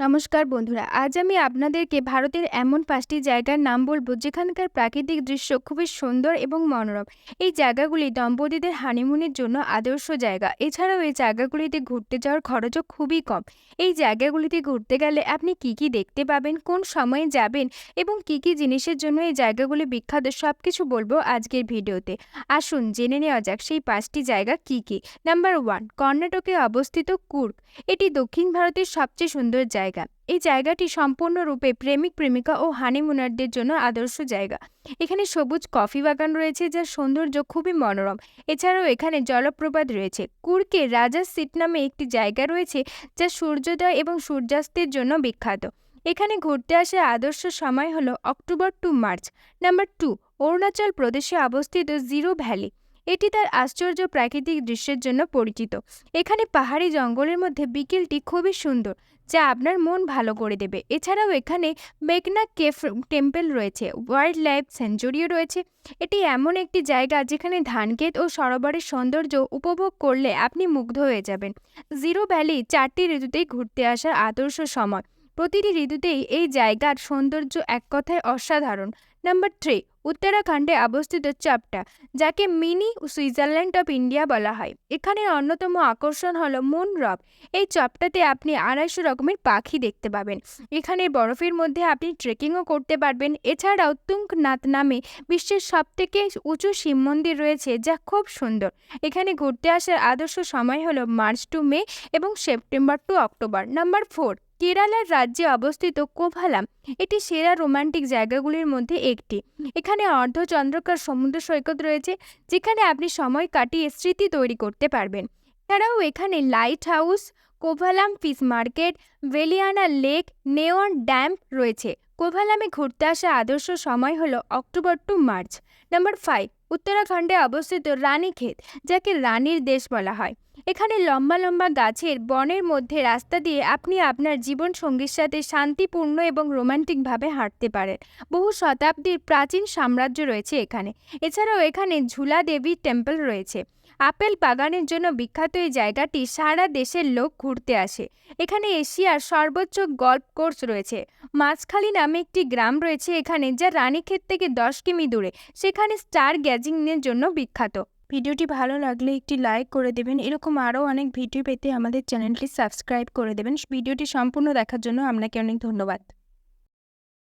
নমস্কার বন্ধুরা, আজ আমি আপনাদেরকে ভারতের এমন পাঁচটি জায়গার নাম বলব যেখানকার প্রাকৃতিক দৃশ্য খুবই সুন্দর এবং মনোরম। এই জায়গাগুলি দম্পতিদের হানিমুনের জন্য আদর্শ জায়গা। এছাড়াও এই জায়গাগুলিতে ঘুরতে যাওয়ার খরচও খুবই কম। এই জায়গাগুলিতে ঘুরতে গেলে আপনি কি কি দেখতে পাবেন, কোন সময়ে যাবেন এবং কি কি জিনিসের জন্য এই জায়গাগুলি বিখ্যাত সব কিছু বলব আজকের ভিডিওতে। আসুন জেনে নেওয়া যাক সেই পাঁচটি জায়গা কি কি। নাম্বার ওয়ান, কর্ণাটকে অবস্থিত কুর্গ। এটি দক্ষিণ ভারতের সবচেয়ে সুন্দর জায়গা। এই জায়গাটি সম্পূর্ণরূপে প্রেমিক, প্রেমিকা ও হানিমুনারদের জন্য আদর্শ জায়গা। এখানে সবুজ কফি বাগান রয়েছে যার সৌন্দর্য খুবই মনোরম। এছাড়াও এখানে জলপ্রপাত রয়েছে। কুর্কে রাজা সিট নামে একটি জায়গা রয়েছে যা সূর্যোদয় এবং সূর্যাস্তের জন্য বিখ্যাত। এখানে ঘুরতে আসার আদর্শ সময় হলো October to March. Number two, Arunachal প্রদেশে অবস্থিত জিরো ভ্যালি। এটি তার আশ্চর্য প্রাকৃতিক দৃশ্যের জন্য পরিচিত। এখানে পাহাড়ি জঙ্গলের মধ্যে বিকেলটি খুবই সুন্দর, যা আপনার মন ভালো করে দেবে। এছাড়াও এখানে মেঘনা কেফ টেম্পল রয়েছে ওয়াইল্ড লাইফ সেঞ্চুরিও রয়েছে। এটি এমন একটি জায়গা যেখানে ধানক্ষেত ও সরোবরের সৌন্দর্য উপভোগ করলে আপনি মুগ্ধ হয়ে যাবেন। জিরো ভ্যালি চারটি ঋতুতেই ঘুরতে আসার আদর্শ সময়। প্রতিটি ঋতুতেই এই জায়গার সৌন্দর্য এক কথায় অসাধারণ। নাম্বার থ্রি উত্তরাখণ্ডে অবস্থিত চাপটা, যাকে মিনি সুইজারল্যান্ড অফ ইন্ডিয়া বলা হয়। এখানের অন্যতম আকর্ষণ হলো মুন রক এই চপটাতে আপনি আড়াইশো রকমের পাখি দেখতে পাবেন। এখানে বরফের মধ্যে আপনি ট্রেকিংও করতে পারবেন। এছাড়াও তুঙ্কনাথ নামে বিশ্বের সবথেকে উঁচু শিব মন্দির রয়েছে, যা খুব সুন্দর। এখানে ঘুরতে আসার আদর্শ সময় হলো মার্চ টু মে এবং September to October. Number four কেরালার রাজ্যে অবস্থিত কোভালাম এটি সেরা রোমান্টিক জায়গাগুলির মধ্যে একটি। এখানে অর্ধচন্দ্রকার সমুদ্র সৈকত রয়েছে, যেখানে আপনি সময় কাটিয়ে স্মৃতি তৈরি করতে পারবেন। এছাড়াও এখানে lighthouse, Kovalam fish market, Veliyana lake, নেওয়ান dam রয়েছে। কোভালামে ঘুরতে আসা আদর্শ সময় হল October to March. Number five, উত্তরাখণ্ডে অবস্থিত রানীক্ষেত, যাকে রানীর দেশ বলা হয়। এখানে লম্বা লম্বা গাছের বনের মধ্যে রাস্তা দিয়ে আপনি আপনার জীবন সঙ্গীর সাথে শান্তিপূর্ণ এবং রোমান্টিকভাবে হাঁটতে পারেন। বহু শতাব্দীর প্রাচীন সাম্রাজ্য রয়েছে এখানে। এছাড়াও এখানে ঝুলা দেবী টেম্পল রয়েছে। আপেল বাগানের জন্য বিখ্যাত এই জায়গাটি সারা দেশের লোক ঘুরতে আসে। এখানে এশিয়ার সর্বোচ্চ গল্ফ কোর্স রয়েছে। মাঝখালি নামে একটি গ্রাম রয়েছে এখানে, যা রানীক্ষেত থেকে দশ কিমি দূরে। সেখানে স্টার গ্যাজিংয়ের জন্য বিখ্যাত। ভিডিওটি ভালো লাগলে একটি লাইক করে দেবেন। এরকম আরও অনেক ভিডিও পেতে আমাদের চ্যানেলটি সাবস্ক্রাইব করে দেবেন। ভিডিওটি সম্পূর্ণ দেখার জন্য আপনাকে অনেক ধন্যবাদ।